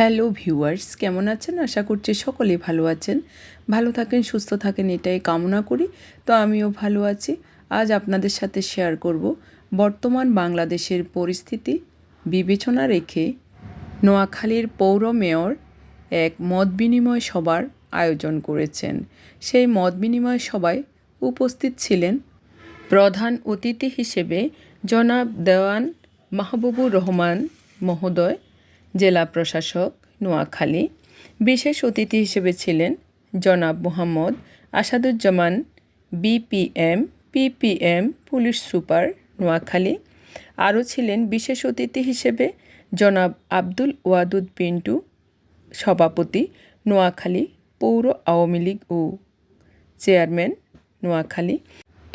Hello viewers, কেমন আছেন? আশা করছি সকলেই ভালো আছেন। ভালো থাকেন, সুস্থ থাকেন, এটাই কামনা করি। তো আমিও ভালো আছি। আজ আপনাদের সাথে শেয়ার করব বর্তমান বাংলাদেশের পরিস্থিতি বিবেচনা রেখে নোয়াখালীর পৌর মেয়র এক মত বিনিময় সভার আয়োজন করেছেন। সেই মত বিনিময় সভায় উপস্থিত ছিলেন প্রধান অতিথি হিসেবে জনাব দেওয়ান মাহবুবুর রহমান মহোদয় জেলা প্রশাসক, নোয়াখালী। বিশেষ অতিথি হিসেবে ছিলেন জনাব Mohammad Asaduzzaman, BPM, PPM police super, Noakhali. আরও ছিলেন বিশেষ অতিথি হিসেবে জনাব আব্দুল ওয়াদুদ পিন্টু, সভাপতি, নোয়াখালী পৌর আওয়ামী লীগ ও চেয়ারম্যান, নোয়াখালী।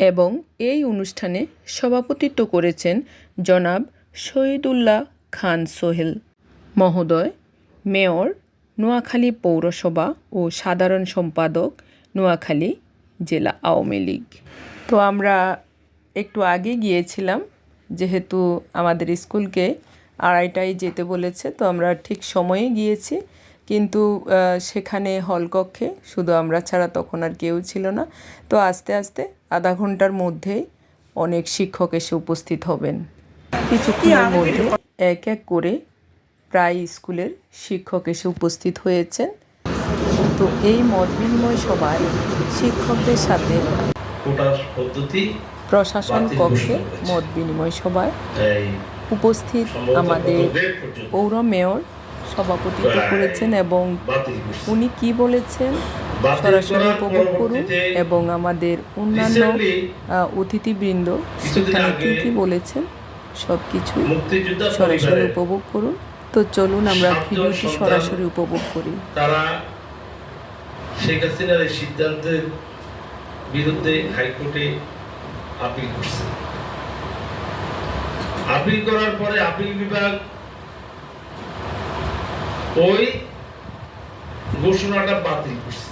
এবং এই অনুষ্ঠানে সভাপতিত্ব করেছেন জনাব শহীদুল্লাহ খান সোহেল। মহোদয়, মেয়র, নোয়াখালী পৌরসভা ও সাধারণ সম্পাদক, নোয়াখালী জেলা আওয়ামী লীগ। তো আমরা একটু আগে গিয়েছিলাম, যেহেতু আমাদের স্কুলকে আড়াইটায় যেতে বলেছে, তো আমরা ঠিক সময়ে গিয়েছি, কিন্তু সেখানে হলকক্ষে শুধু আমরা ছাড়া তখন আর কেউ ছিল না। তো আস্তে আস্তে আধা ঘণ্টার মধ্যেই অনেক শিক্ষক এসে উপস্থিত হবেন। কিছুক্ষণের মধ্যে এক এক করে প্রায় স্কুলের শিক্ষক এসে উপস্থিত হয়েছেন। তো এই মত বিনিময় সভায় শিক্ষকদের সাথে প্রশাসন কক্ষে মত বিনিময় সভায় উপস্থিত আমাদের পৌর মেয়র সভাপতিত্ব করেছেন এবং উনি কি বলেছেন সরাসরি উপভোগ করুন এবং আমাদের অন্যান্য অতিথিবৃন্দ সেখানে কী কী বলেছেন? সব মুক্তিযোদ্ধা সরাসরি উপভোগ করুন। তো চলুন আমরা ভিডিওটি সরাসরি উপভোগ করি। তারা শেখ হাসিনার এই সিদ্ধান্তের বিরুদ্ধে হাইকোর্টে আপিল করছে। আপিল করার পরে আপিল বিভাগ ওই ঘোষণাটা বাতিল করছে।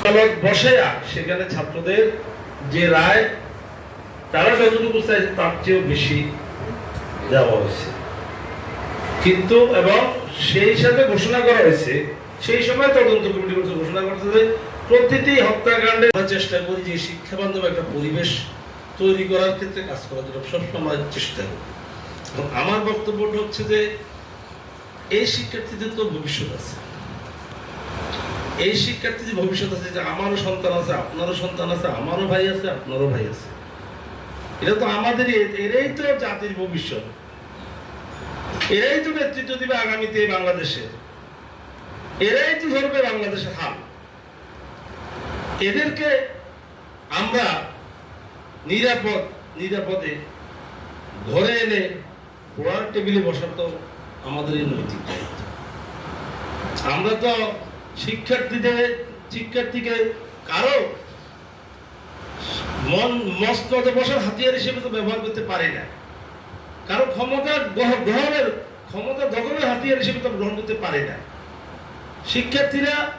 আদালত বসেয়া সেখানে ছাত্রদের যে রায় তারা যতটুকু চাইছে তার চেয়েও বেশি দেওয়া হয়েছে। কিন্তু এবং সেই সাথে ঘোষণা করা হয়েছে, সেই সময় তদন্ত কমিটি করছে ঘোষণা করছে যে প্রতিটি হত্যাকাণ্ডে চেষ্টা করি যে শিক্ষা বান্ধব একটা পরিবেশ তৈরি করার ক্ষেত্রে কাজ করার জন্য, সবসময় চেষ্টা করি। এবং আমার বক্তব্যটা হচ্ছে যে, এই শিক্ষার্থীদের তো ভবিষ্যৎ আছে। এই শিক্ষার্থীদের ভবিষ্যৎ আছে, যে আমারও সন্তান আছে, আপনারও সন্তান আছে, আমারও ভাই আছে, আপনারও ভাই আছে। এটা তো আমাদেরই এরাই তো জাতির ভবিষ্যৎ। এরাই তো নেতৃত্ব দিবে আগামীতে এই বাংলাদেশে। এরাই তো ধরবে বাংলাদেশের হাল। এদেরকে আমরা নিরাপদ, নিরাপদে ঘরে এনে পড়ার টেবিলে বসার তো আমাদেরই নৈতিক দায়িত্ব। আমরা তো শিক্ষার্থীদের, শিক্ষার্থীকে কারও মন মস্তদে বসার হাতিয়ার হিসেবে তো ব্যবহার করতে পারি না। কারও ক্ষমতা গ্রহ- গ্রহণের, ক্ষমতা দখলের হাতিয়ার হিসেবে তো গ্রহণ করতে পারে না। শিক্ষার্থীরা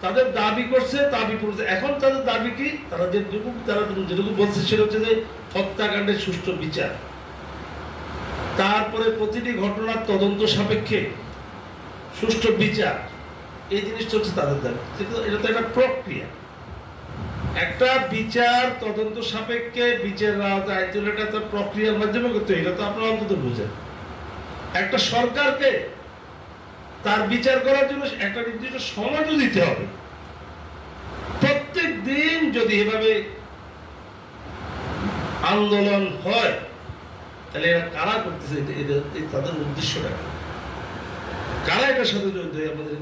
তাদের দাবি করছে দাবি করছে এখন তাদের দাবি কি? তারা যেটুকু তারা যেটুকু বলছে সেটা হচ্ছে যে হত্যাকাণ্ডের সুষ্ঠু বিচার। তারপরে প্রতিটি ঘটনার তদন্ত সাপেক্ষে সুষ্ঠু বিচার। এই জিনিসটা হচ্ছে তাদের দাবি। এটা তো একটা প্রক্রিয়া। একটা বিচার তদন্ত সাপেক্ষে বিচার আওতায় আইন এটা তো প্রক্রিয়ার মাধ্যমে করতে এটা তো আপনারা অন্তত বুঝেন। একটা সরকারকে তার বিচার করার জন্য একটা নির্দিষ্ট সময় দিতে হবে। প্রত্যেক দিন যদি এভাবে আন্দোলন হয়, তাহলে এরা কারা করতেছে তাদের উদ্দেশ্যটা কারা এটার সাথে জড়িত আমাদের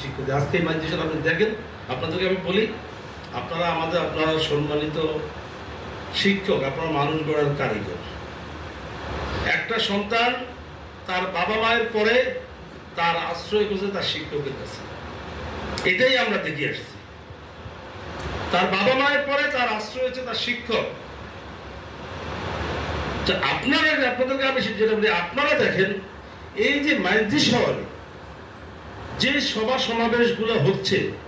শিক্ষক আজকে এই মাইন্ডেশন আপনি দেখেন। আপনাদেরকে আমি বলি আপনারা আমাদের, আপনারা সম্মানিত শিক্ষক, আপনারা মানুষ গড়ার কারিগর। একটা সন্তান তার বাবা মায়ের পরে তার আশ্রয় খুঁজে তার শিক্ষকের কাছে। এটাই আমরা দেখে আসছি। তার বাবা মায়ের পরে তার আশ্রয় হচ্ছে তার শিক্ষক। আপনারা, আপনাদেরকে আমি যেটা বলি, আপনারা দেখেন, এই যে মাইজি শহরে যে সভা সমাবেশগুলো হচ্ছে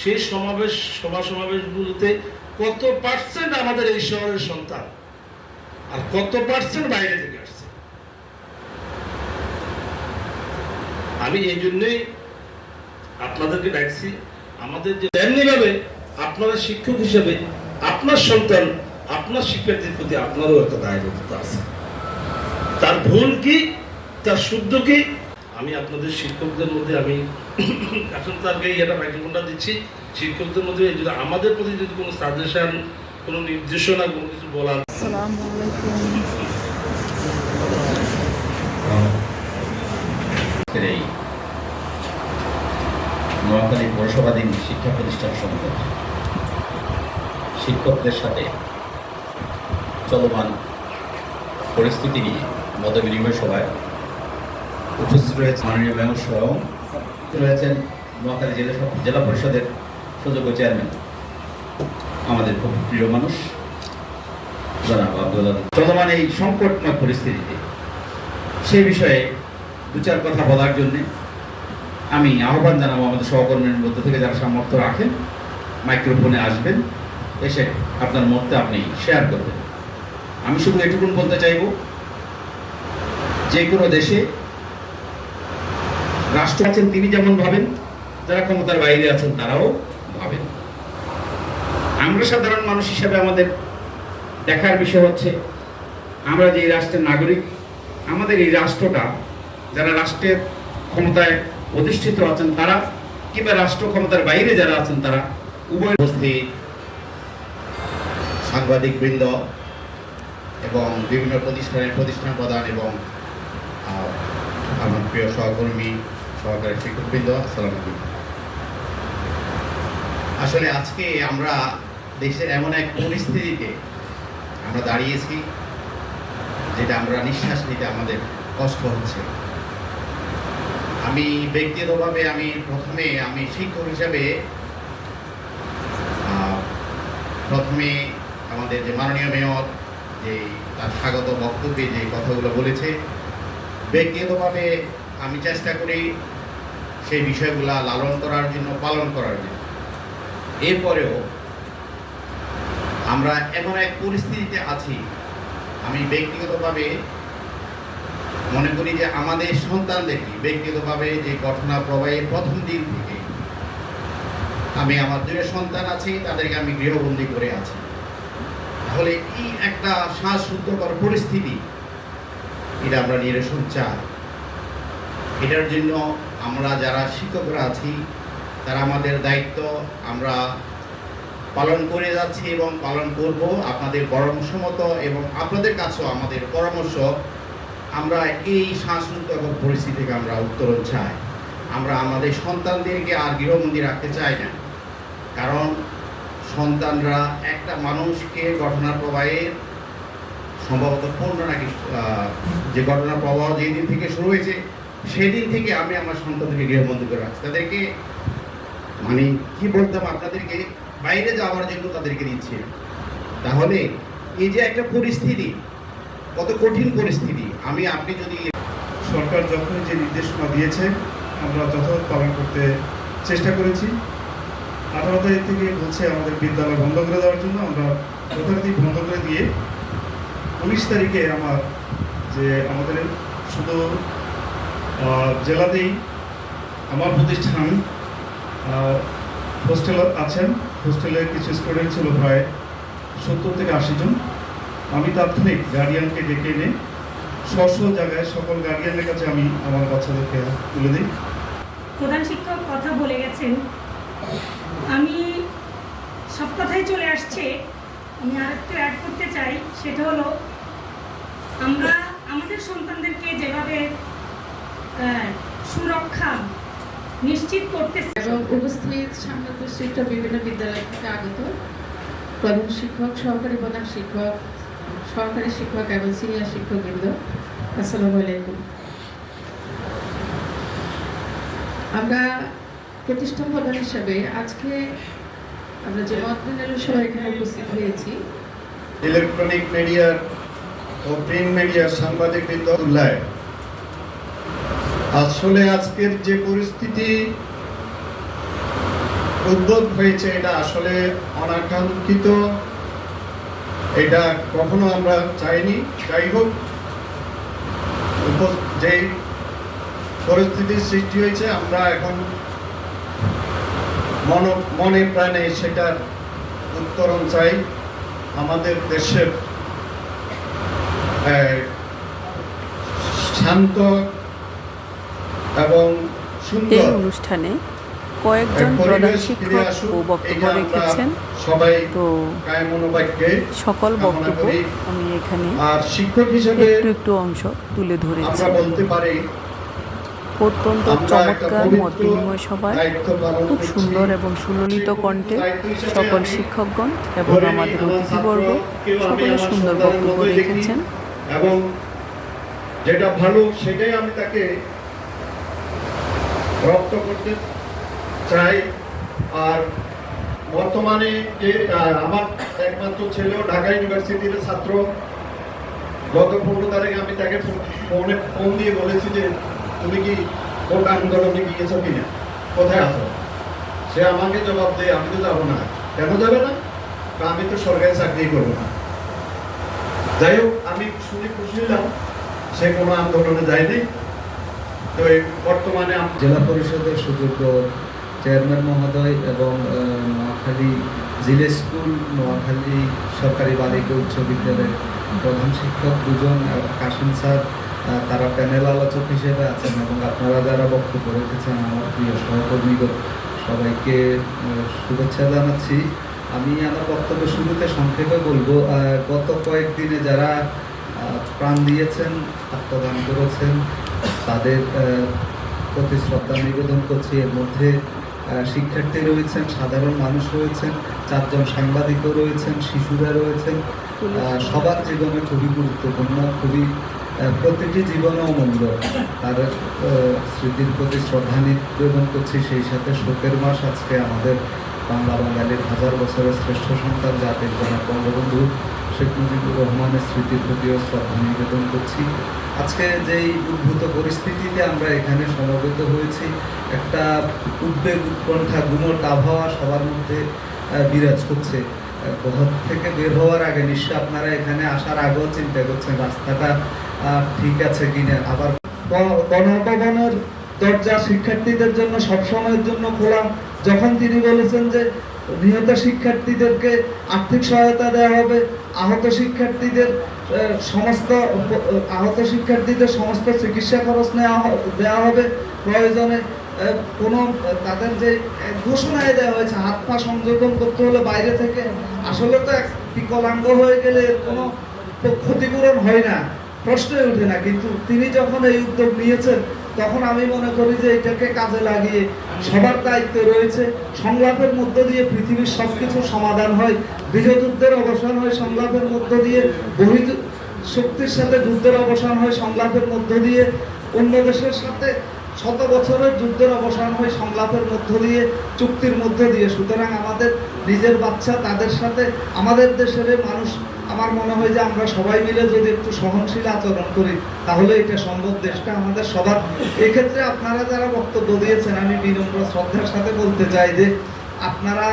সেই সমাবেশ সভা সমাবেশগুলোতে কত পার্সেন্ট আমাদের এই শহরের সন্তান? আর কত পার্সেন্ট বাইরে থেকে আসছে? আমি এই জন্যই আপনাদেরকে ডাকছি, আমাদের যে তেমনিভাবে আপনারা শিক্ষক হিসেবে আপনার সন্তান, আপনার শিক্ষার্থীর প্রতি আপনারও একটা দায়বদ্ধতা আছে। তার ভুল কি? তার শুদ্ধ কি? আমি আপনাদের শিক্ষকদের মধ্যে আমি এখন তারকে এটা মাইক্রোফোনটা দিচ্ছি। শিক্ষকদের মধ্যে যদি আমাদের প্রতি যদি কোনো সাজেশন কোনো নির্দেশনা কোনো কিছু বলার এই নোয়াখালী পৌরসভাধীন শিক্ষা প্রতিষ্ঠান সমূহ শিক্ষকদের সাথে চলমান পরিস্থিতি নিয়ে মত বিনিময় সভায় উপস্থিত রয়েছে মাননীয় মেয়র সহ রয়েছেন নোয়াখালী জেলা জেলা পরিষদের সুযোগ্য চেয়ারম্যান, আমাদের খুব প্রিয় মানুষ, জনাব আব্দুল। চলমান এই সংকটময় পরিস্থিতিতে, সেই বিষয়ে দু চার কথা বলার জন্য আমি আহ্বান জানাব আমাদের সহকর্মীর মধ্যে থেকে যারা সামর্থ্য রাখেন, মাইক্রোফোনে আসবেন, এসে আপনার মতটা আপনি শেয়ার করবেন আমি শুধু এটুকুন বলতে চাইব, যে কোনো দেশে রাষ্ট্র আছেন তিনি যেমন ভাবেন, যারা ক্ষমতার বাইরে আছেন তারাও ভাবেন। আমরা সাধারণ মানুষ হিসাবে আমাদের দেখার বিষয় হচ্ছে, আমরা যে রাষ্ট্রের নাগরিক, আমাদের এই রাষ্ট্রটা, যারা রাষ্ট্রের ক্ষমতায় অধিষ্ঠিত আছেন তারা, কিংবা রাষ্ট্র ক্ষমতার বাইরে যারা আছেন তারা, উভয় উপস্থিত সাংবাদিক বৃন্দ এবং বিভিন্ন প্রতিষ্ঠানের প্রতিষ্ঠান প্রধান এবং আমার প্রিয় সহকর্মী সহকারী শিক্ষকবৃন্দ, আসসালামু আসলে আজকে আমরা দেশের এমন এক পরিস্থিতিতে আমরা দাঁড়িয়েছি, যেটা আমরা নিঃশ্বাস নিতে আমাদের কষ্ট হচ্ছে। আমি ব্যক্তিগতভাবে আমি প্রথমে আমি শিক্ষক হিসাবে প্রথমে আমাদের যে মাননীয় মেয়র, যে তার স্বাগত বক্তব্যে যে কথাগুলো বলেছে, ব্যক্তিগতভাবে আমি চেষ্টা করি সেই বিষয়গুলা লালন করার জন্য, পালন করার জন্য। এরপরেও আমরা এমন এক পরিস্থিতিতে আছি, আমি ব্যক্তিগতভাবে মনে করি যে আমাদের সন্তানদেরকে ব্যক্তিগতভাবে যে ঘটনা প্রবাহের প্রথম দিন থেকে আমি আমার দুটো সন্তান আছি, তাদেরকে আমি গৃহবন্দী করে আছি। তাহলে এই একটা শ্বাসরুদ্ধকর পরিস্থিতি, এটা আমরা নিরসন চাই এটার জন্য আমরা যারা শিক্ষকরা আছি, তারা আমাদের দায়িত্ব আমরা পালন করে যাচ্ছি এবং পালন করব আপনাদের পরামর্শ মতো এবং আপনাদের কাছেও আমাদের পরামর্শ। আমরা এই শ্বাসরুদ্ধকর পরিস্থিতি থেকে আমরা উত্তরণ চাই। আমরা আমাদের সন্তানদেরকে আর গৃহবন্দী রাখতে চাই না। কারণ সন্তানরা একটা মানুষকে ঘটনার প্রবাহের সম্ভবত পনেরো নাকি যে ঘটনার প্রবাহ যেই দিন থেকে শুরু হয়েছে সেদিন থেকে আমি আমার সন্তানদেরকে গৃহবন্দী করে রাখছি। তাদেরকে মানে কি বলতাম আপনাদেরকে? বাইরে যাওয়ার জন্য তাদেরকে দিচ্ছে। তাহলে এই যে একটা পরিস্থিতি, কত কঠিন পরিস্থিতি। আমি, আপনি যদি সরকার যখনই যে নির্দেশনা দিয়েছে, আমরা যথাযথ পালন করতে চেষ্টা করেছি। আঠারো তারিখ থেকে বলছে আমাদের বিদ্যালয় বন্ধ করে দেওয়ার জন্য। আমরা যথারীতি বন্ধ করে দিয়ে উনিশ তারিখে আমার যে আমাদের শুধু জেলাতেই আমার প্রতিষ্ঠান হোস্টেল আছেন। হোস্টেলে কিছু স্টুডেন্ট ছিল প্রায় সত্তর থেকে আশি জন। আমি তাৎক্ষণিক গার্ডিয়ানকে ডেকে এনে স্ব জায়গায় সকল গার্ডিয়ানের কাছে আমি আমার বাচ্চাদেরকে তুলে দিই। প্রধান শিক্ষক কথা বলে গেছেন। আমি সব কথাই চলে আসছে। আমি আর একটু অ্যাড করতে চাই, সেটা হলো আমরা আমাদের সন্তানদেরকে যেভাবে সুরক্ষা নিশ্চিত করতে এবং উপস্থিত সামনাদৃষ্টিত বিভিন্ন বিদ্যালয় থেকে আগত প্রধান শিক্ষক সহকারী প্রধান শিক্ষক সহকারী শিক্ষক এবং সিনিয়র শিক্ষকবৃন্দ। আসসালামু আলাইকুম। আমরা প্রতিষ্ঠান প্রধান হিসাবে আজকে আমরা যে মত সবাই এখানে উপস্থিত হয়েছি ইলেকট্রনিক মিডিয়ার ও প্রিন্ট মিডিয়ার সাংবাদিক বৃন্দ উল্লায়। আসলে আজকের যে পরিস্থিতি উদ্ভব হয়েছে, এটা আসলে অনাকাঙ্ক্ষিত। এটা কখনো আমরা চাইনি। যাই হোক যে পরিস্থিতির সৃষ্টি হয়েছে, আমরা এখন মন, মনে প্রাণে সেটার উত্তরণ চাই আমাদের দেশের শান্ত এবং এই অনুষ্ঠানে কয়েকজন প্রধান শিক্ষক ও বক্তব্য রেখেছেন। সবাই তো সকল বক্তব্য আমি এখানে আর শিক্ষক হিসেবে একটু একটু অংশ তুলে ধরেছি। বলতে পারি অত্যন্ত চমৎকার মত বিনিময় সভায় খুব সুন্দর এবং সুললিত কণ্ঠে সকল শিক্ষকগণ এবং আমাদের অতিথিবর্গ সকলে সুন্দর বক্তব্য রেখেছেন। এবং যেটা ভালো সেটাই আমি তাকে রপ্ত করতে চাই। আর বর্তমানে যে আমার একমাত্র ছেলেও ঢাকা ইউনিভার্সিটির ছাত্র, গত পনেরো তারিখে আমি তাকে ফোনে, ফোন দিয়ে বলেছি যে, তুমি কি কোটা আন্দোলনে গিয়েছো কিনা? কোথায় আসো সে আমাকে জবাব দেয়, আমি তো যাব না। কেন যাবে না? আমি তো সরকারি চাকরি করব না। যাই হোক, আমি শুনে খুশি হলাম। সে কোনো আন্দোলনে যায়নি। তো বর্তমানে জেলা পরিষদের সুযোগ্য চেয়ারম্যান মহোদয় এবং নোয়াখালী জিলে স্কুল, নোয়াখালী সরকারি বালিকা উচ্চ বিদ্যালয়ের প্রধান শিক্ষক দুজন কাশিম স্যার তারা প্যানেল আলোচক হিসেবে আছেন এবং আপনারা যারা বক্তব্য রেখেছেন, আমার প্রিয় সহকর্মীগণ, সবাইকে শুভেচ্ছা জানাচ্ছি। আমি আমার বক্তব্য শুরুতে সংক্ষেপে বলব গত কয়েকদিনে যারা প্রাণ দিয়েছেন, আত্মদান করেছেন তাদের প্রতি শ্রদ্ধা নিবেদন করছি। এর মধ্যে শিক্ষার্থী রয়েছেন সাধারণ মানুষ রয়েছেন চারজন সাংবাদিকও রয়েছেন শিশুরা রয়েছেন। সবার জীবনে খুবই গুরুত্বপূর্ণ খুবই প্রতিটি জীবনে অমূল্য। তার স্মৃতির প্রতি শ্রদ্ধা নিবেদন করছি। সেই সাথে শোকের মাস আজকে আমাদের বাংলা বাঙালির হাজার বছরের শ্রেষ্ঠ সন্তান জাতির জনক বঙ্গবন্ধু। শেখ মুজিবুর রহমানের স্মৃতির প্রতিও শ্রদ্ধা নিবেদন করছি। আজকে যেই উদ্ভূত পরিস্থিতিতে আমরা এখানে সমবেত হয়েছি, একটা উদ্বেগ, উৎকণ্ঠা, গুমট আবহাওয়া সবার মধ্যে বিরাজ করছে। ঘর থেকে বের হওয়ার আগে নিশ্চয় আপনারা এখানে আসার আগেও চিন্তা করছেন, রাস্তাটা ঠিক আছে কিনা? আবার গণভবনের দরজা শিক্ষার্থীদের জন্য, সবসময়ের জন্য খোলা। যখন তিনি বলেছেন যে নিহত শিক্ষার্থীদেরকে আর্থিক সহায়তা দেওয়া হবে। আহত শিক্ষার্থীদের সমস্ত আহত শিক্ষার্থীদের সমস্ত চিকিৎসা খরচ নেওয়া দেওয়া হবে। প্রয়োজনে কোনো তাদের যে ঘোষণায় দেওয়া হয়েছে, হাত পা সংযোজন করতে হলে বাইরে থেকে, আসলে তো এক বিকলাঙ্গ হয়ে গেলে কোনো ক্ষতিপূরণ হয় না। প্রশ্নই ওঠে না, কিন্তু তিনি যখন এই উদ্যোগ নিয়েছেন তখন আমি মনে করি যে এটাকে কাজে লাগিয়ে সবার দায়িত্ব রয়েছে। সংলাপের মধ্য দিয়ে পৃথিবীর সবকিছু সমাধান হয় গৃহযুদ্ধের অবসান হয় সংলাপের মধ্য দিয়ে বহি শক্তির সাথে যুদ্ধের অবসান হয় সংলাপের মধ্য দিয়ে, অন্য দেশের সাথে শত বছরের যুদ্ধের অবসান হয় সংলাপের মধ্য দিয়ে, চুক্তির মধ্য দিয়ে। সুতরাং আমাদের নিজের বাচ্চা তাদের সাথে, আমাদের দেশের মানুষ আমার মনে হয় যে আমরা সবাই মিলে যদি একটু সহনশীল আচরণ করি, তাহলে এটা সম্ভব, দেশটা আমাদের সবার। এক্ষেত্রে আপনারা যারা বক্তব্য দিয়েছেন, আমি বিনম্র শ্রদ্ধার সাথে বলতে চাই যে আপনারা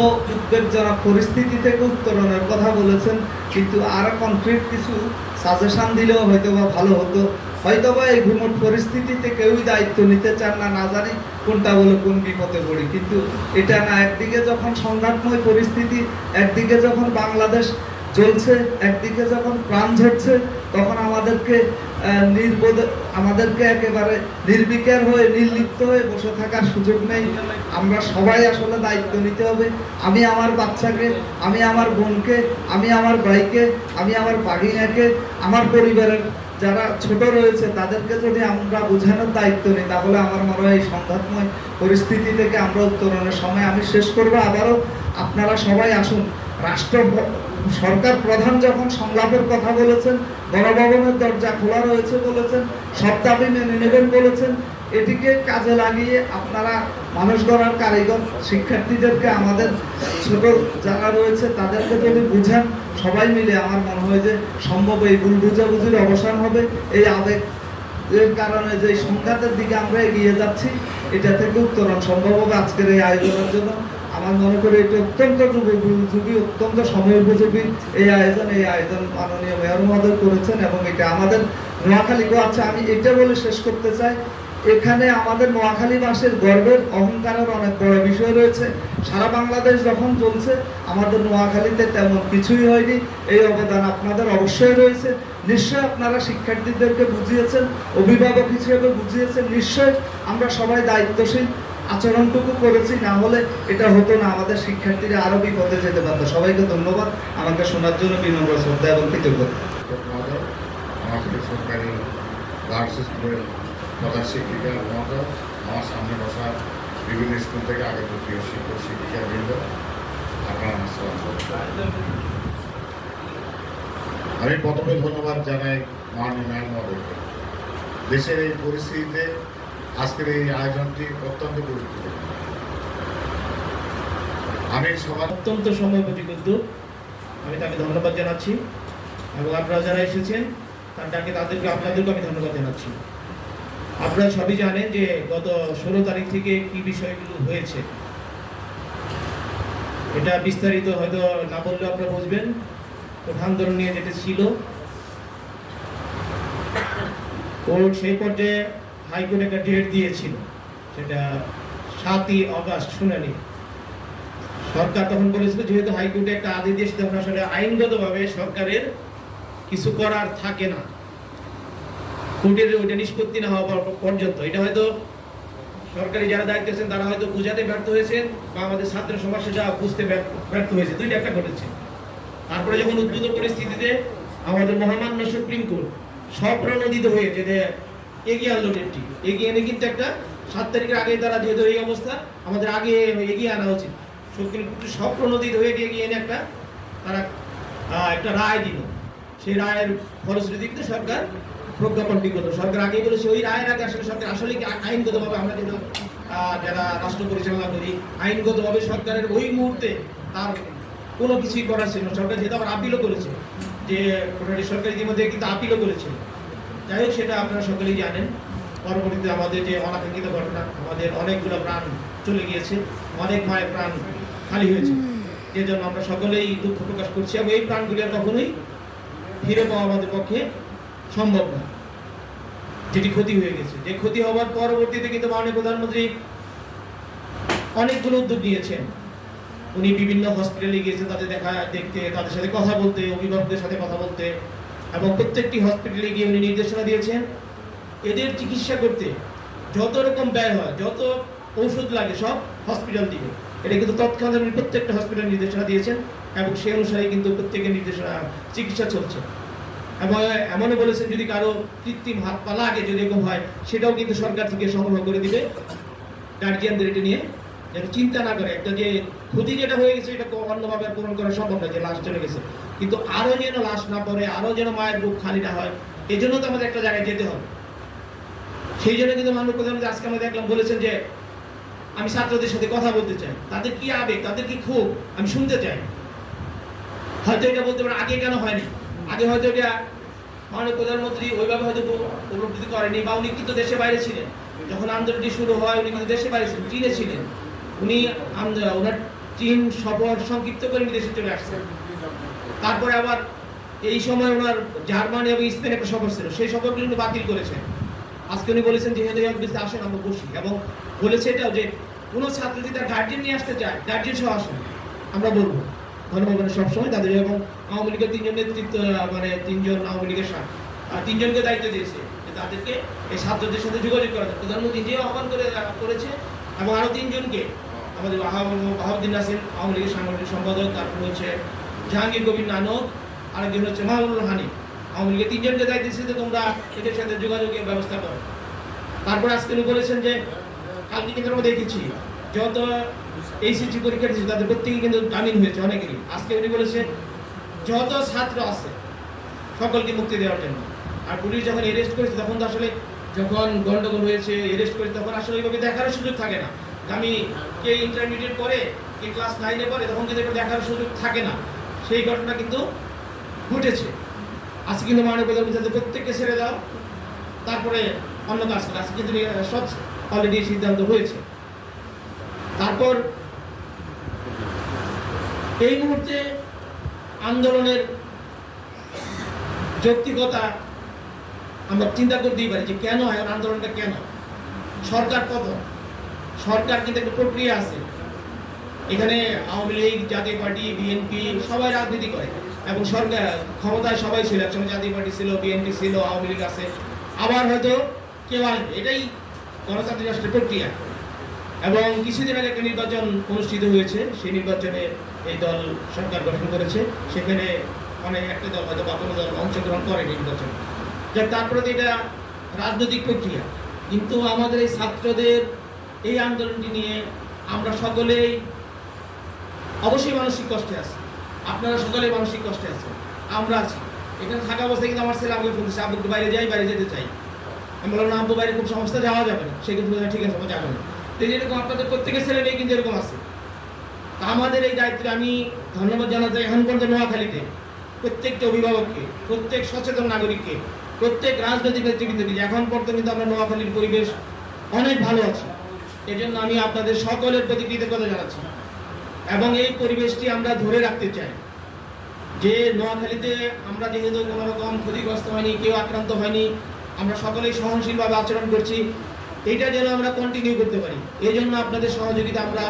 ও উদ্বেগজনক পরিস্থিতি থেকে উত্তরণের কথা বলেছেন, কিন্তু আরও কনক্রিট কিছু সাজেশন দিলেও হয়তো বা ভালো হতো। হয়তো বা এই ঘুমট পরিস্থিতিতে কেউই দায়িত্ব নিতে চান না না জানি কোনটা বলে কোন বিপদে পড়ি। কিন্তু এটা না, একদিকে যখন সংঘাতময় পরিস্থিতি, একদিকে যখন বাংলাদেশ চলছে একদিকে যখন প্রাণ ঝরছে, তখন আমাদেরকে নির্বোধ, আমাদেরকে একেবারে নির্বিকার হয়ে, নির্লিপ্ত হয়ে বসে থাকার সুযোগ নেই। আমরা সবাই আসলে দায়িত্ব নিতে হবে। আমি আমার বাচ্চাকে, আমি আমার বোনকে, আমি আমার ভাইকে, আমি আমার বাগিনাকে আমার পরিবারের যারা ছোট রয়েছে, তাদেরকে যদি আমরা বোঝানোর দায়িত্ব নিই, তাহলে আমার মনে হয় এই সংঘাতময় পরিস্থিতি থেকে আমরা উত্তরণের সময় আমি শেষ করব। আবারও আপনারা সবাই আসুন। রাষ্ট্র সরকার প্রধান যখন সংলাপের কথা বলেছেন, গণভবনের দরজা খোলা রয়েছে বলেছেন দাবি মেনে নেবেন বলেছেন, এটিকে কাজে লাগিয়ে আপনারা মানুষ গড়ার কারিগর, শিক্ষার্থীদেরকে আমাদের ছোট যারা রয়েছে তাদেরকে যদি বুঝান, সবাই মিলে আমার মনে হয় যে সম্ভব এই ভুল বুঝাবুঝির অবসান হবে। এই আবেগ এর কারণে যে সংঘাতের দিকে আমরা এগিয়ে যাচ্ছি, এটা থেকে উত্তরণ সম্ভব হবে আজকের এই আয়োজনের জন্য। আমার মনে করি এটা অত্যন্ত যুগোপযোগী অত্যন্ত সময় উপযোগী এই আয়োজন এই আয়োজন মাননীয় মেয়র মহোদয় করেছেন এবং এটা আমাদের নোয়াখালীকেও আছে আমি এটা বলে শেষ করতে চাই। এখানে আমাদের নোয়াখালীবাসীর গর্বের অহংকারের অনেক বড় বিষয় রয়েছে। সারা বাংলাদেশ যখন চলছে, আমাদের নোয়াখালীতে তেমন কিছুই হয়নি। এই অবদান আপনাদের অবশ্যই রয়েছে। নিশ্চয় আপনারা শিক্ষার্থীদেরকে বুঝিয়েছেন, অভিভাবক হিসেবে বুঝিয়েছেন। নিশ্চয় আমরা সবাই দায়িত্বশীল। আচরণটুকু করেছি, না হলে এটা হতো না। আমাদের শিক্ষার্থীরা আরও বিপদে যেতে পারতো। সবাইকে ধন্যবাদ। আমাকে শোনার জন্য বিনম্র শ্রদ্ধা এবং কৃতজ্ঞতা। সরকারি স্কুলের প্রধান শিক্ষিকা মহোদয়, আমার সামনে বসা বিভিন্ন স্কুল থেকে আগত প্রিয় শিক্ষক শিক্ষিকা বৃন্দ আমি প্রথমে ধন্যবাদ জানাই মাননীয় ম্যাম মহোদয়কে। দেশের এই পরিস্থিতিতে আজকের এই আয়োজনটি অত্যন্ত গুরুত্বপূর্ণ। আমি সবার অত্যন্ত সময়োপযোগী উদ্যোগ আমি তাকে ধন্যবাদ জানাচ্ছি এবং আপনারা যারা এসেছেন, তার ডাকে তাদেরকে আপনাদেরকে আমি ধন্যবাদ জানাচ্ছি। আপনারা সবই জানেন যে গত ষোলো তারিখ থেকে কি বিষয়গুলো হয়েছে। এটা বিস্তারিত হয়তো না বললে আপনারা বুঝবেন। আন্দোলন নিয়ে যেটা ছিল। কোর্ট সেই পর্যায়ে হাইকোর্ট একটা ডেট দিয়েছিল, সেটা সাতই অগাস্ট, শুনানি। সরকার তখন বলেছিল যেহেতু হাইকোর্টে একটা আদেশ তখন আসলে আইনগতভাবে সরকারের কিছু করার থাকে না। কোর্টের ওইটা নিষ্পত্তি না হওয়া পর- পর্যন্ত। এটা হয়তো সরকারি যারা দায়িত্ব আছেন, তারা হয়তো বোঝাতে ব্যর্থ হয়েছেন বা আমাদের ছাত্র সমাজ সেটা বুঝতে ব্যর্থ হয়েছে। দুইটা একটা ঘটেছে। তারপরে যখন উদ্ভূত পরিস্থিতিতে আমাদের মহামান্য সুপ্রিম কোর্ট স্বপ্রণোদিত হয়ে যেটা এগিয়ে আনলো ডেটটি এগিয়ে এনে কিন্তু একটা সাত তারিখের আগে তারা যেহেতু এই অবস্থা, আমাদের আগে এগিয়ে আনা উচিত। সুপ্রিম কোর্ট স্বপ্রণোদিত হয়ে এগিয়ে এনে একটা, তারা একটা রায় দিল। সেই রায়ের ফলশ্রুতিতে সরকার প্রজ্ঞাপন বিগত সরকার আগেই বলেছে, ওই রায়ের আগে আসলে সরকার, আসলে কি আইনগতভাবে আমরা কিন্তু যারা রাষ্ট্র পরিচালনা করি, আইনগতভাবে সরকারের ওই মুহূর্তে তার কোনো কিছুই করার ছিল সরকার যেহেতু আবার আপিলও করেছে, যে সরকার ইতিমধ্যে কিন্তু আপিলও করেছে। যাই হোক সেটা আপনারা সকলেই জানেন। পরবর্তীতে আমাদের যে অনাকাঙ্ক্ষিত ঘটনা আমাদের অনেকগুলো প্রাণ চলে গিয়েছে অনেক মায়ের প্রাণ খালি হয়েছে। যে জন্য আমরা সকলেই দুঃখ প্রকাশ করছি এবং এই প্রাণগুলি আর কখনোই ফিরে পাওয়া আমাদের পক্ষে সম্ভব না। যেটি ক্ষতি হয়ে গেছে। যে ক্ষতি হওয়ার পরবর্তীতে কিন্তু মাননীয় প্রধানমন্ত্রী অনেকগুলো উদ্যোগ নিয়েছেন। উনি বিভিন্ন হসপিটালে গিয়েছেন তাদের দেখা দেখতে তাদের সাথে কথা বলতে অভিভাবকদের সাথে কথা বলতে এবং প্রত্যেকটি হসপিটালে গিয়ে উনি নির্দেশনা দিয়েছেন, এদের চিকিৎসা করতে যত রকম ব্যয় হয়, যত ঔষধ লাগে, সব হসপিটাল দিবে। এটা কিন্তু তৎক্ষণাৎ উনি প্রত্যেকটা হসপিটাল নির্দেশনা দিয়েছেন এবং সেই অনুসারে কিন্তু প্রত্যেকের নির্দেশনা, চিকিৎসা চলছে। এবং এমনও বলেছেন, যদি কারও কৃত্রিম হাত পা লাগে, যদি এরকম হয়, সেটাও কিন্তু সরকার থেকে সংগ্রহ করে দিবে। গার্জিয়ানদের এটা নিয়ে যেন চিন্তা না করে। একটা যে ক্ষতি যেটা হয়ে গেছে, এটা অন্যভাবে পূরণ করা সম্ভব না, যে লাশ চলে গেছে। কিন্তু আরও যেন লাশ না পড়ে, আরও যেন মায়ের বুক খালি না হয় এই জন্য তো আমাদের একটা জায়গায় যেতে হবে। সেই জন্য কিন্তু মাননীয় প্রধানমন্ত্রী আজকে আমরা দেখলাম বলেছেন যে, আমি ছাত্রদের সাথে কথা বলতে চাই। তাদের কি আবেগ, তাদের কি ক্ষোভ, আমি শুনতে চাই। হয়তো এটা বলতে পারে আগে কেন হয়নি? আগে হয়তো এটা মাননীয় প্রধানমন্ত্রী ওইভাবে হয়তো উপলব্ধি করেনি বা উনি কিন্তু দেশে বাইরে ছিলেন। যখন আন্দোলনটি শুরু হয়, উনি কিন্তু দেশে বাইরে ছিলেন, চীনে ছিলেন। উনি ওনার চীন সফর সংক্ষিপ্ত করে দেশে চলে আসছেন। তারপরে আবার এই সময় ওনার জার্মানি এবং স্পেন একটা সফর ছিল। সেই সফরগুলো উনি বাতিল করেছেন। আজকে উনি বলেছেন যে হেঁটে অফিসে আসেন, আমরা বসি। এবং বলেছে এটাও যে, কোনো ছাত্র যদি তার গার্জেন নিয়ে আসতে চায় গার্জেন সহ আসেন। আমরা বলব। ধন্যবাদ সবসময় তাদের এবং আওয়ামী লীগের তিনজন নেতৃত্ব মানে তিনজন আওয়ামী লীগের তিনজনকে দায়িত্ব দিয়েছে তাদেরকে এই ছাত্রদের সাথে যোগাযোগ করা প্রধানমন্ত্রী নিজেও আহ্বান করে করেছে এবং আরও তিনজনকে আমাদের বাহাউদ্দিন নাসির, আওয়ামী লীগের সাংগঠনিক সম্পাদক, তারপর হচ্ছে জাহাঙ্গীর কবির নানক, আরেকজন হচ্ছে মাহমুদুল হানি আওয়ামী লীগের তিনজনকে দায়িত্ব দিয়েছে যে তোমরা এদের সাথে যোগাযোগের ব্যবস্থা করো। তারপর আজকে উনি বলেছেন যে, কালকে কিন্তু আমরা দেখেছি, যত এইচএসসি পরীক্ষা দিয়েছে, তাদের প্রত্যেকেই কিন্তু জামিন হয়েছে, অনেকেরই। আজকে উনি বলেছে যত ছাত্র আছে, সকলকে মুক্তি দেওয়ার জন্য। আর পুলিশ যখন এরেস্ট করেছে, তখন তো আসলে যখন গন্ডগোল হয়েছে এরেস্ট করেছে, তখন আসলে ওইভাবে দেখার সুযোগ থাকে না। আমি কে ইন্টারমিডিয়েট পরে কে ক্লাস নাইনে পরে তখন কিন্তু দেখার সুযোগ থাকে না। সেই ঘটনা কিন্তু ঘটেছে। আজকে কিন্তু মাননীয় বলছে, প্রত্যেককে ছেড়ে দাও তারপরে অন্য কাজ করে। আজকে কিন্তু সব অলরেডি সিদ্ধান্ত হয়েছে। তারপর এই মুহূর্তে আন্দোলনের যৌক্তিকতা আমরা চিন্তা করতেই পারি যে কেন হয় আন্দোলনটা কেন? সরকার কত সরকার কিন্তু একটা প্রক্রিয়া আছে। এখানে আওয়ামী লীগ, জাতীয় পার্টি বিএনপি সবাই রাজনীতি করে এবং সরকার, ক্ষমতায় সবাই ছিল, একসময় জাতীয় পার্টি ছিল বিএনপি ছিল, আওয়ামী লীগ আছে। আবার হয়তো কেউ আসবে এটাই গণতান্ত্রিক রাষ্ট্রের প্রক্রিয়া। এবং কিছুদিন আগে একটা নির্বাচন অনুষ্ঠিত হয়েছে। সেই নির্বাচনে এই দল সরকার গঠন করেছে। সেখানে অনেক একটা দল হয়তো বা কোনো দল অংশগ্রহণ করেনি নির্বাচন। যাক তারপরে এটা রাজনৈতিক প্রক্রিয়া। কিন্তু আমাদের এই ছাত্রদের এই আন্দোলনটি নিয়ে আমরা সকলেই অবশ্যই মানসিক কষ্টে আছি। আপনারা সকলেই মানসিক কষ্টে আছেন। আমরা আছি। এখানে থাকা অবস্থায় কিন্তু আমার ছেলে আমাকে বলতেছে আব্বু, একটু বাইরে যাই, বাইরে যেতে চাই। আমি বললাম, না, আব্বু, বাইরে খুব সমস্যা, যাওয়া যাবে না। সে কিন্তু ঠিক আছে, আমার যাবে না। তো যেরকম আপনাদের প্রত্যেকের ছেলে মেয়ে কিন্তু এরকম আছে। তা আমাদের এই দায়িত্বে আমি ধন্যবাদ জানাতে এখন পর্যন্ত নোয়াখালীতে। প্রত্যেকটা অভিভাবককে, প্রত্যেক সচেতন নাগরিককে, প্রত্যেক রাজনৈতিক নেতৃবৃন্দকে এখন পর্যন্ত কিন্তু আমরা নোয়াখালীর পরিবেশ অনেক ভালো আছে। এজন্য আমি আপনাদের সকলের প্রতি কৃতজ্ঞতা জানাচ্ছি। এবং এই পরিবেশটি আমরা ধরে রাখতে চাই। যে নোয়াখালীতে আমরা যেহেতু কোনো রকম ক্ষতিগ্রস্ত হয়নি, কেউ আক্রান্ত হয়নি, আমরা সকলেই সহনশীলভাবে আচরণ করছি, এইটা যেন আমরা কন্টিনিউ করতে পারি। এই জন্য আপনাদের সহযোগিতা আমরা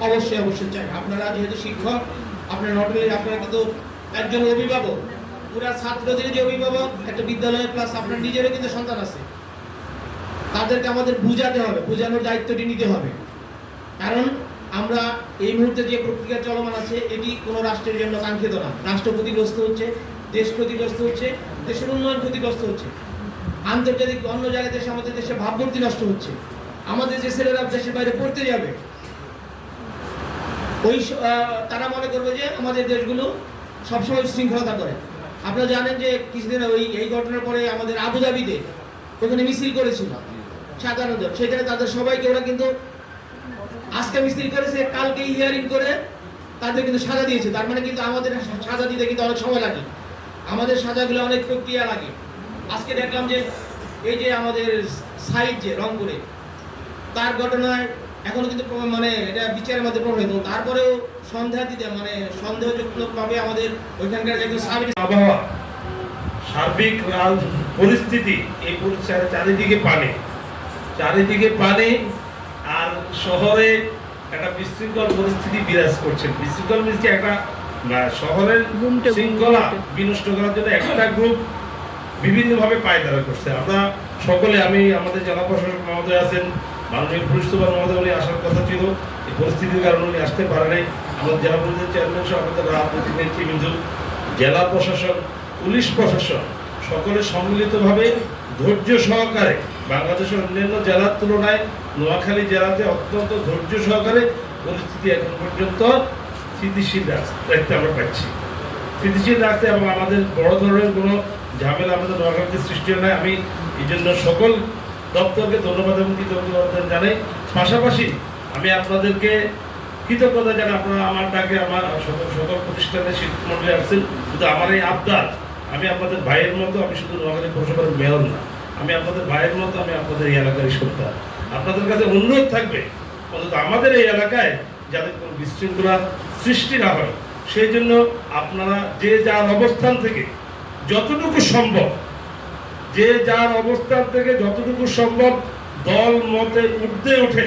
অবশ্যই অবশ্যই চাই। আপনারা যেহেতু শিক্ষক, আপনার নট আপনারা কিন্তু একজন অভিভাবক। পুরা ছাত্রদের যে অভিভাবক, একটা বিদ্যালয় প্লাস আপনার নিজেরও কিন্তু সন্তান আছে। তাদেরকে আমাদের বুঝাতে হবে, বোঝানোর দায়িত্বটি নিতে হবে। কারণ আমরা এই মুহূর্তে যে প্রক্রিয়া চলমান আছে, এটি কোনো রাষ্ট্রের জন্য কাঙ্ক্ষিত না। রাষ্ট্র ক্ষতিগ্রস্ত হচ্ছে, দেশ ক্ষতিগ্রস্ত হচ্ছে, দেশের উন্নয়ন ক্ষতিগ্রস্ত হচ্ছে। আন্তর্জাতিক অন্য জায়গায় দেশে, আমাদের দেশে ভাবমূর্তি নষ্ট হচ্ছে। আমাদের যে ছেলেরা দেশের বাইরে পড়তে যাবে, ওই তারা মনে করবে যে আমাদের দেশগুলো সবসময় শৃঙ্খলতা করে। আপনারা জানেন যে কিছুদিন ওই, এই ঘটনার পরে আমাদের আবুধাবিতে ওখানে মিছিল করেছিল সাধারণ জন। সেখানে তাদের সবাইকে ওরা কিন্তু আজকে মিছিল করেছে কালকে হিয়ারিং করে তাদের কিন্তু সাজা দিয়েছে। তার মানে কিন্তু আমাদের সাজা দিতে কিন্তু অনেক সময় লাগে। আমাদের সাজাগুলো অনেক প্রক্রিয়া লাগে। আজকে দেখলাম যে এই যে আমাদের সাইড যে রংপুরে, তার ঘটনায় এখনও কিন্তু মানে এটা বিচারের মধ্যে প্রমাণিত তারপরেও সন্দেহ দিতে মানে সন্দেহযুক্তভাবে আমাদের ওইখানকার একজন সাবেক আবহাওয়া, সার্বিক পরিস্থিতি এই পরিস্থিতি চারিদিকে পানি। চারিদিকে পানি আর শহরে একটা বিশৃঙ্খল পরিস্থিতি বিরাজ করছে। বিশৃঙ্খল মিনস কি? একটা শহরের শৃঙ্খলা বিনষ্ট করার জন্য একটা গ্রুপ বিভিন্নভাবে পায়তারা করছে। আমরা সকলে আমি আমাদের জেলা প্রশাসক মহোদয় আছেন মাননীয় পুলিশ সুপার মহোদয় উনি আসার কথা ছিল। এই পরিস্থিতির কারণে উনি আসতে পারে নাই আমাদের জেলা পরিষদের চেয়ারম্যান সহ আমাদের রাজনৈতিক নেতৃবৃন্দ জেলা প্রশাসন পুলিশ প্রশাসন সকলে সম্মিলিতভাবে ধৈর্য সহকারে বাংলাদেশের অন্যান্য জেলার তুলনায় নোয়াখালী জেলাতে অত্যন্ত ধৈর্য সহকারে পরিস্থিতি এখন পর্যন্ত স্থিতিশীল রাখ- রাখতে আমরা পাচ্ছি। স্থিতিশীল রাখতে এবং আমাদের বড় ধরনের কোনো ঝামেলা আমাদের নোয়াখালীতে সৃষ্টি হয় আমি এই জন্য সকল দপ্তরকে ধন্যবাদ এবং কৃতজ্ঞতা জানাই। পাশাপাশি আমি আপনাদেরকে কৃতজ্ঞতা জানাই, আপনারা আমার ডাকে আমার সকল সকল প্রতিষ্ঠানের শিক্ষমন্ডলী আসছেন। শুধু আমার এই আবদার, আমি আপনাদের ভাইয়ের মতো, আমি শুধু নোয়াখালী পৌরসভার মেয়র না। আমি আপনাদের ভাইয়ের মতো, আমি আপনাদের এই এলাকারই সন্তান আপনাদের কাছে অনুরোধ থাকবে, অন্তত আমাদের এই এলাকায় যাতে কোনো বিশৃঙ্খলা সৃষ্টি না হয়। সেই জন্য আপনারা যে যার অবস্থান থেকে যতটুকু সম্ভব, যে যার অবস্থান থেকে যতটুকু সম্ভব দল মতে উঠতে উঠে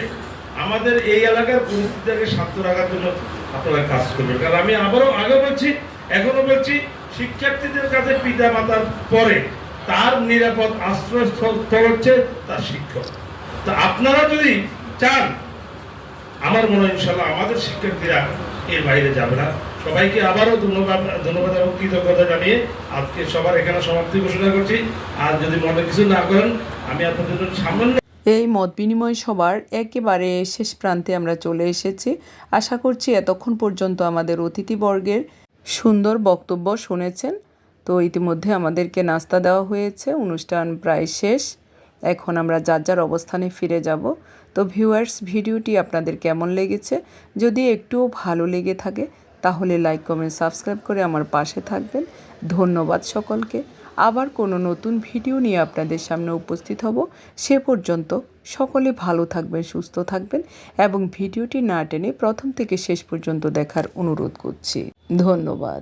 আমাদের এই এলাকার পরিস্থিতিকে শান্ত রাখার জন্য আপনারা কাজ করবেন। কারণ আমি আবারও আগে বলছি এখনও বলছি, শিক্ষার্থীদের কাছে পিতা মাতার পরে তার নিরাপদ আশ্রয়স্থল হচ্ছে তার শিক্ষক। তা আপনারা যদি চান, আমার মনে হয় ইনশাল্লাহ আমাদের শিক্ষার্থীরা এর বাইরে যাবে না। সবাইকে আবারও ধন্যবাদ ধন্যবাদ এবং কৃতজ্ঞতা জানিয়ে আজকে সবার এখানে সমাপ্তি ঘোষণা করছি। আর যদি মনে কিছু না করেন, আমি আপনাদের জন্য সামান্য এই মত বিনিময় সবার একেবারে শেষ প্রান্তে আমরা চলে এসেছি। আশা করছি এতক্ষণ পর্যন্ত আমাদের অতিথিবর্গের সুন্দর বক্তব্য শুনেছেন। তো ইতিমধ্যে আমাদেরকে নাস্তা দেওয়া হয়েছে, অনুষ্ঠান প্রায় শেষ। এখন আমরা যার যার অবস্থানে ফিরে যাব। তো ভিউয়ার্স, ভিডিওটি আপনাদের কেমন লেগেছে? যদি একটুও ভালো লেগে থাকে, তাহলে লাইক, কমেন্ট, সাবস্ক্রাইব করে আমার পাশে থাকবেন। ধন্যবাদ সকলকে। আবার কোনো নতুন ভিডিও নিয়ে আপনাদের সামনে উপস্থিত হব। সে পর্যন্ত সকলে ভালো থাকবেন, সুস্থ থাকবেন এবং ভিডিওটি না টেনে প্রথম থেকে শেষ পর্যন্ত দেখার অনুরোধ করছি। ধন্যবাদ।